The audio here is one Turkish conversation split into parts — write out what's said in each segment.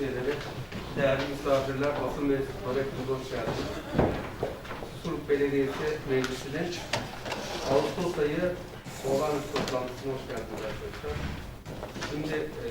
üyeleri, değerli misafirler, basın mensupları hepiniz hoş geldiniz. Belediyesi Meclisi'nin Ağustos ayı olağanüstü toplantısına hoş geldiniz arkadaşlar. Şimdi e,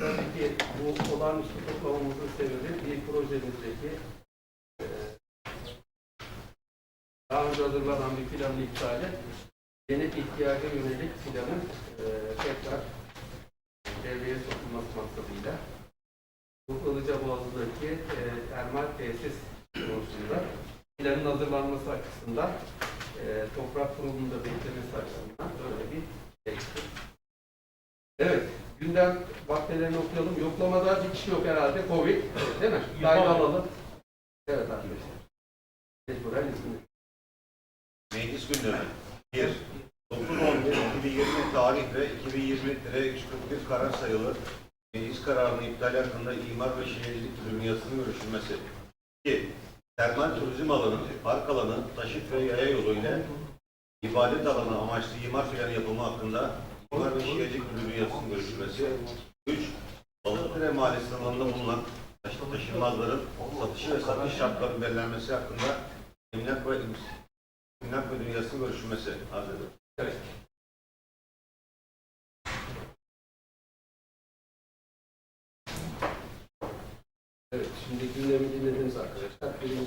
tabii ki bu olağanüstü toplamamızın sebebi bir projemizdeki e, daha önce hazırlanan bir planın iptali, yeni ihtiyaca yönelik planın e, tekrar devreye sokulması maksadıyla bu Ilıcaboğazı'ndaki e, termal tesis konusunda planın hazırlanması açısından e, toprak kurulunda beklemesi açısından böyle bir şey. Evet, gündem maddelerini okuyalım. Yoklamada bir kişi yok herhalde. Covid, değil mi? Kaydı alalım. Evet arkadaşlar. Mecburen izni. Meclis gündemi 1. 9-11-2020 tarih ve 2020-341 karar sayılı meclis kararının iptal hakkında imar ve şehircilik yazısının görüşülmesi. 2. Termal turizm alanı, park alanı, taşıt ve yaya yolu ile ibadet alanı amaçlı imar planı yapımı hakkında imar ve şehircilik yazısının görüşülmesi. 3. Balıklıdere Mahallesi alanında bulunan taşıt taşınmazların satışı ve satış şartlarının belirlenmesi hakkında emlak ve Emlak ve Dünyası görüşülmesi arz edilir. Evet. Evet, şimdi gündemi dinlediniz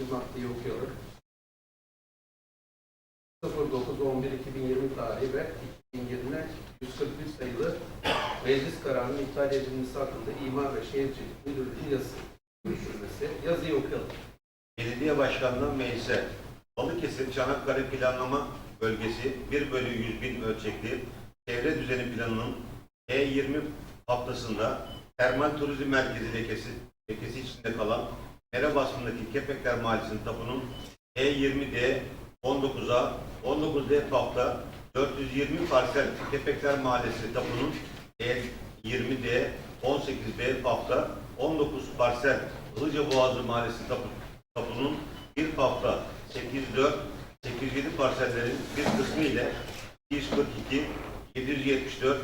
Birinci maddeyi okuyalım. 09-11-2020 tarihi ve 2020 141 sayılı meclis kararının iptal edilmesi hakkında İmar ve Şehircilik Müdürlüğü yazısı görüşülmesi. Yazıyı okuyalım. Belediye Başkanlığı Meclise Balıkesir Çanakkale Planlama Bölgesi 1 bölü 100 bin ölçekli çevre düzeni planının E20 haftasında termal turizm merkezi lekesi, lekesi içinde kalan Mere basımındaki Kepekler Mahallesi'nin tapunun E20D 19'a 19D hafta 420 parsel Kepekler Mahallesi tapunun E20D 18B hafta 19 parsel Ilıca Boğazı Mahallesi tapu, tapunun bir hafta 804 807 parsellerin bir kısmı ile 242 774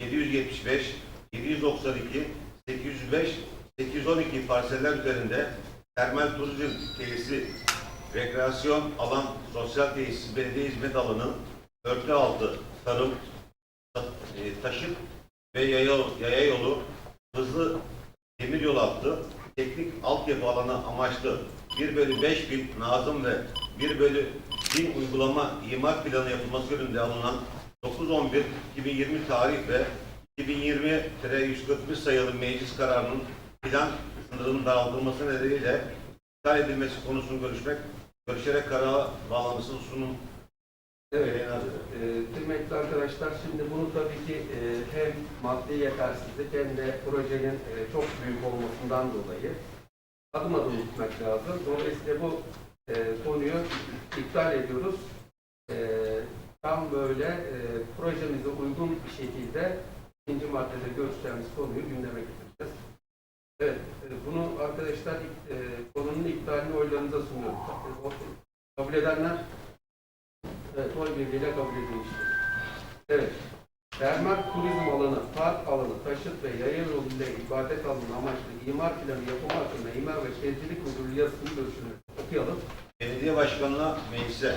775 792 805 812 parseller üzerinde termal turizm tesisi, rekreasyon alan, sosyal tesis, belediye hizmet alanı, örtü altı, tarım, ta- e, taşıt ve yaya, yaya yolu, hızlı demir yolu hattı, teknik altyapı alanı amaçlı 1 bölü 5 bin nazım ve 1 bölü 1000 uygulama imar planı yapılması yönünde alınan 9-11-2020 tarih ve 2020-141 sayılı meclis kararının plan sınırının daraltılması nedeniyle iptal edilmesi konusunu görüşmek, görüşerek karara bağlanmasının sunum Evet, e, kıymetli arkadaşlar şimdi bunu tabii ki e, hem maddi yetersizlik hem de projenin e, çok büyük olmasından dolayı adım adım gitmek lazım. Dolayısıyla bu e, konuyu iptal ediyoruz. E, tam böyle e, projemize uygun bir şekilde ikinci maddede görüşeceğimiz konuyu gündeme getireceğiz. Evet, e, bunu arkadaşlar e, konunun iptalini oylarınıza sunuyorum. Kabul edenler Evet, oy birliğiyle kabul edilmiştir. Evet. Termal turizm alanı, park alanı, taşıt ve yaya yolu ile ibadet alanı amaçlı imar planı yapımı hakkında imar ve şehircilik müdürlüğü yazısını görüşülür. Okuyalım. Belediye Başkanı'na meclise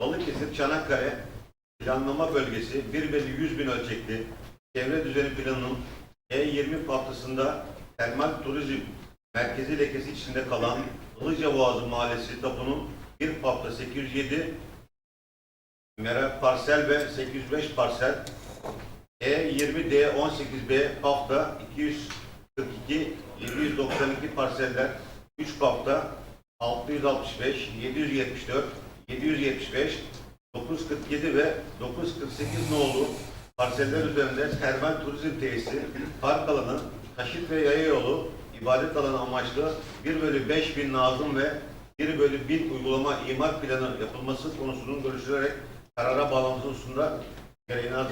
Balıkesir Çanakkale Planlama Bölgesi 1 bölü 100 bin ölçekli çevre düzeni planının E20 haftasında termal turizm merkezi lekesi içinde kalan Ilıca Boğazı Mahallesi tapunun bir hafta 807 mera parsel ve 805 parsel E20D 18B hafta 242 792 parseller 3 hafta 665, 774, 775, 947 ve 948 nolu parseller üzerinde termal turizm tesisi, park alanı, taşıt ve yaya yolu, ibadet alanı amaçlı 1 bölü 5 bin nazım ve 1 bölü 1000 uygulama imar planı yapılması konusunun görüşülerek karara bağlanması hususunda gereğini arz.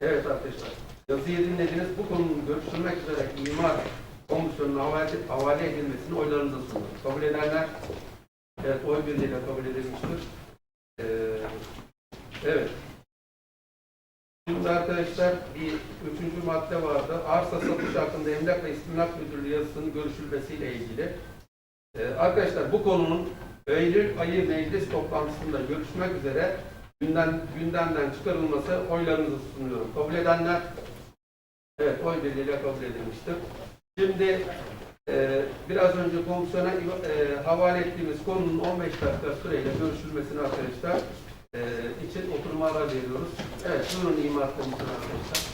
Evet arkadaşlar. Yazıyı dinlediniz. Bu konunun görüşülmek üzere imar komisyonuna havale, havale edilmesini oylarınıza sunuyorum. Kabul edenler evet, oy birliğiyle kabul edilmiştir. Ee, evet. Şimdi arkadaşlar bir üçüncü madde vardı. Arsa satış hakkında Emlak ve İstimlak Müdürlüğü yazısının görüşülmesiyle ilgili. Ee, arkadaşlar bu konunun Eylül ayı meclis toplantısında görüşmek üzere gündem, gündemden çıkarılması oylarınızı sunuyorum. Kabul edenler Evet, oy birliğiyle kabul edilmiştir. Şimdi e, biraz önce komisyona e, havale ettiğimiz konunun 15 dakika süreyle görüşülmesini arkadaşlar e, için oturma ara veriyoruz. Evet, buyurun imar komisyonu arkadaşlar.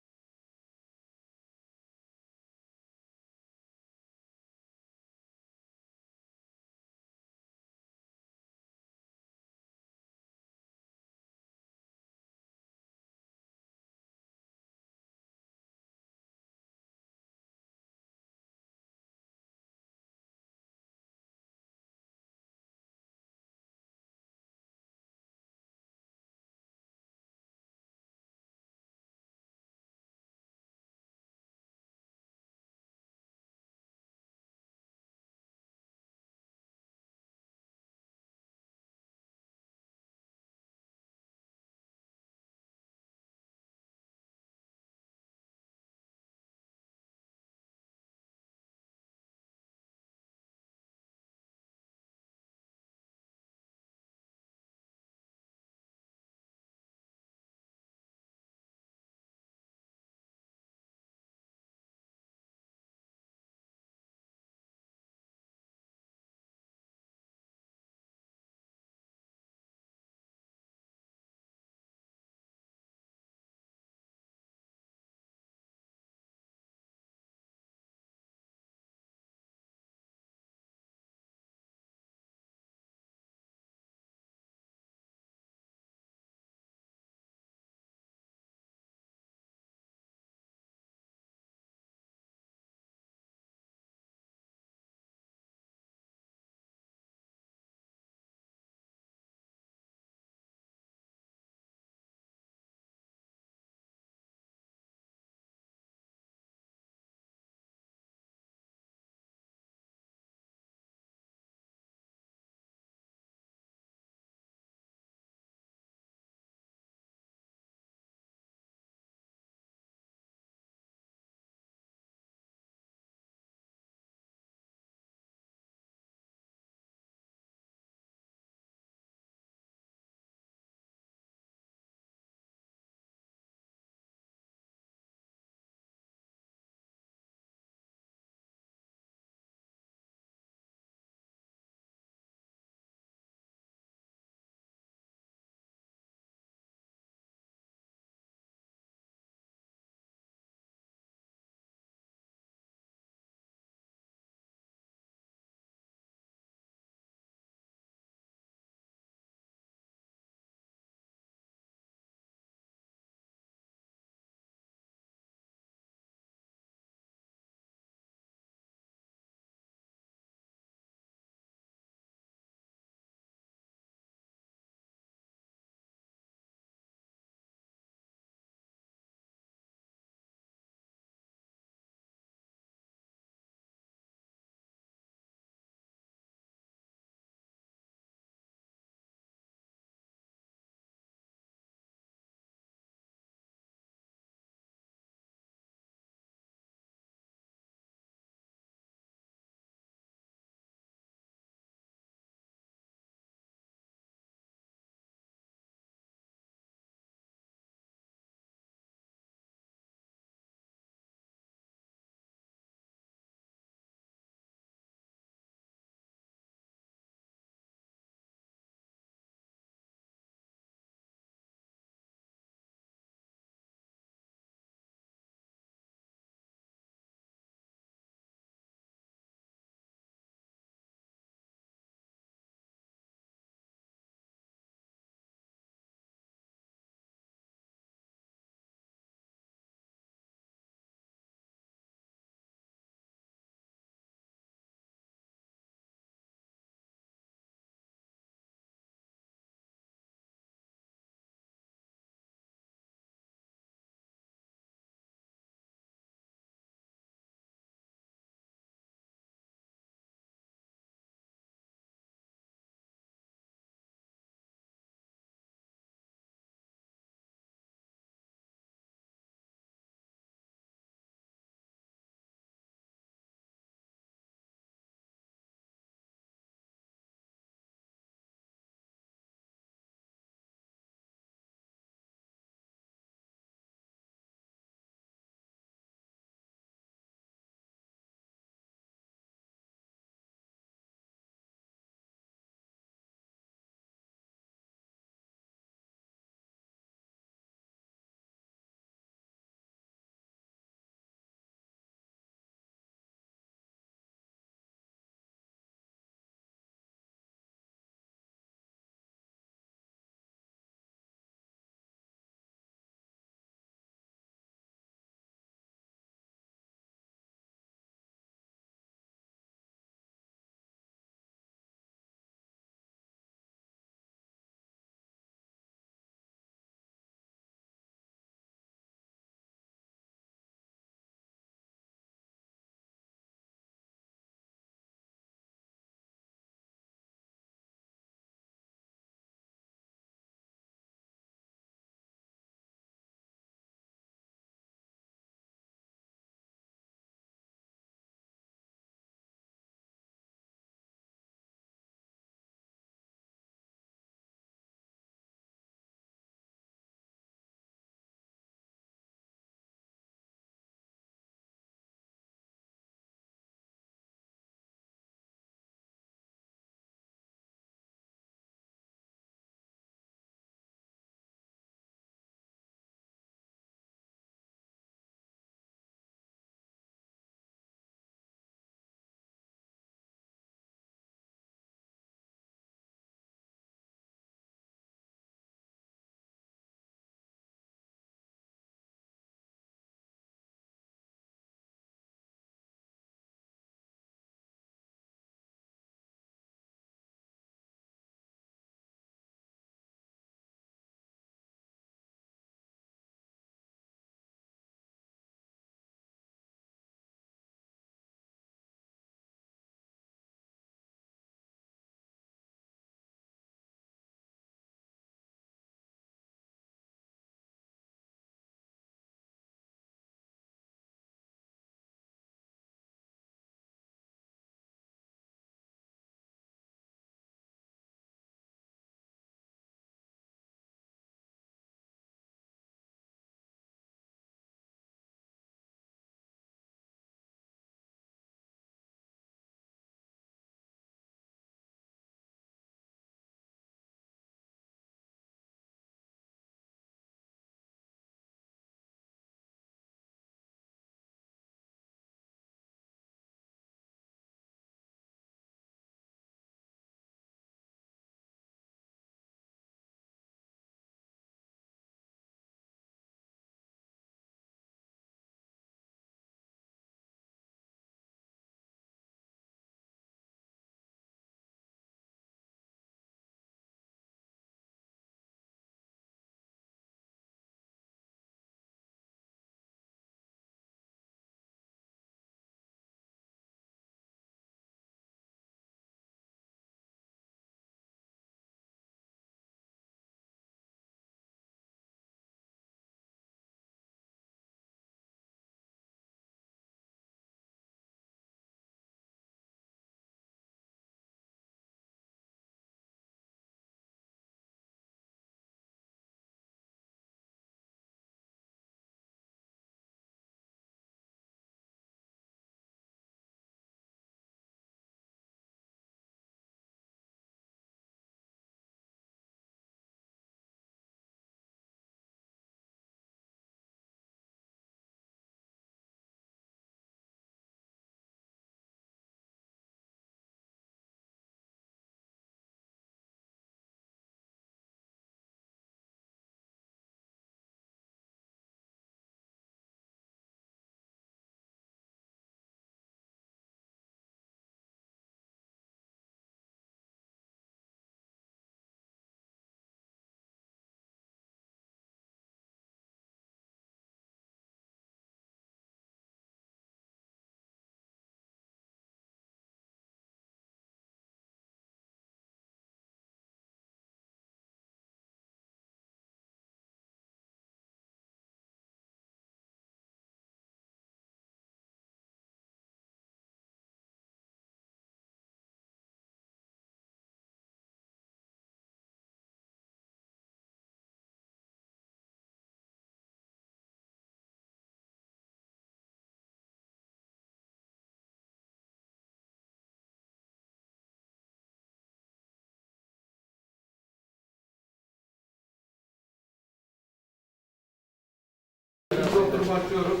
Açıyorum.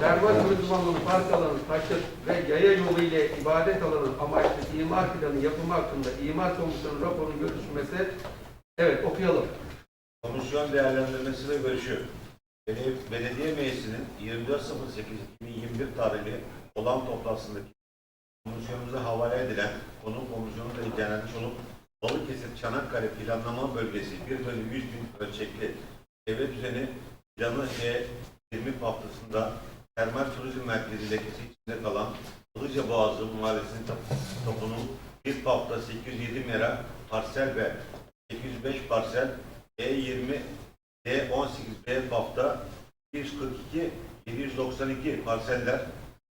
Derman turizm park alanı, taşıt ve yaya yolu ile ibadet alanı amaçlı imar planı yapımı hakkında imar komisyonu raporunun görüşmesi. Evet okuyalım. Komisyon değerlendirmesi ve görüşü. Belediye, Meclisi'nin 24.08.2021 tarihli olan toplantısındaki komisyonumuza havale edilen konu komisyonunda incelenmiş olup Balıkesir Çanakkale Planlama Bölgesi 1 bölü 100 bin ölçekli çevre düzeni planı E20 haftasında termal turizm merkezi lekesi içinde kalan Ilıca Boğazı Mahallesi'nin tap- tapunun bir hafta 807 mera parsel ve 805 parsel E20 D18B hafta 142 792 parseller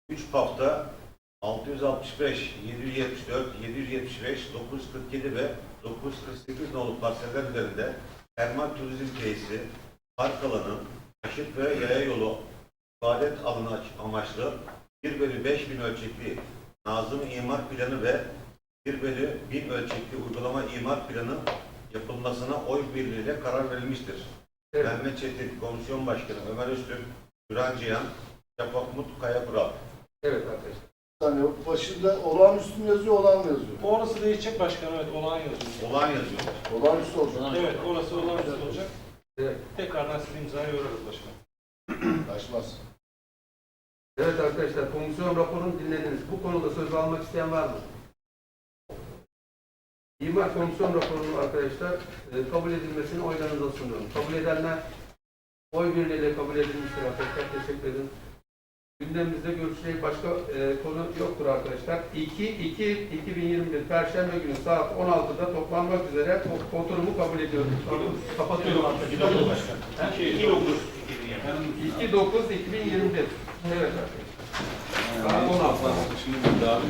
3 hafta 665, 774, 775, 947 ve 948 nolu parseller üzerinde termal turizm tesisi, park alanı, taşıt ve yaya yolu, ibadet alanı aç- amaçlı 1 bölü 5 bin ölçekli Nazım imar planı ve 1 bölü 1000 ölçekli uygulama imar planı yapılmasına oy birliğiyle karar verilmiştir. Evet. Mehmet Çetin, Komisyon Başkanı Ömer Öztürk, Güran Cihan, Şafak Mut Kaya Kural. Evet arkadaşlar. Yani başında olağanüstü mü yazıyor, olağan mı yazıyor? Orası değişecek başkanım evet olağan yazıyor. Olağan yazıyor. Olağanüstü olacak. Evet orası olağanüstü olacak. Evet. Tekrardan size imzayı yorarız başkanım. Taşmaz. Evet arkadaşlar komisyon raporunu dinlediniz. Bu konuda söz almak isteyen var mı? İmar komisyon raporunu arkadaşlar e, kabul edilmesini oylarınıza sunuyorum. Kabul edenler oy birliğiyle kabul edilmiştir arkadaşlar. Teşekkür ederim. Gündemimizde görüşecek başka e, konu yoktur arkadaşlar. 2-2-2021 Perşembe günü saat 16'da toplanmak üzere oturumu kabul ediyoruz. Kapatıyorum arkadaşlar. 2-9. 2-9-2021 Evet arkadaşlar. Saat 16. Şimdi daha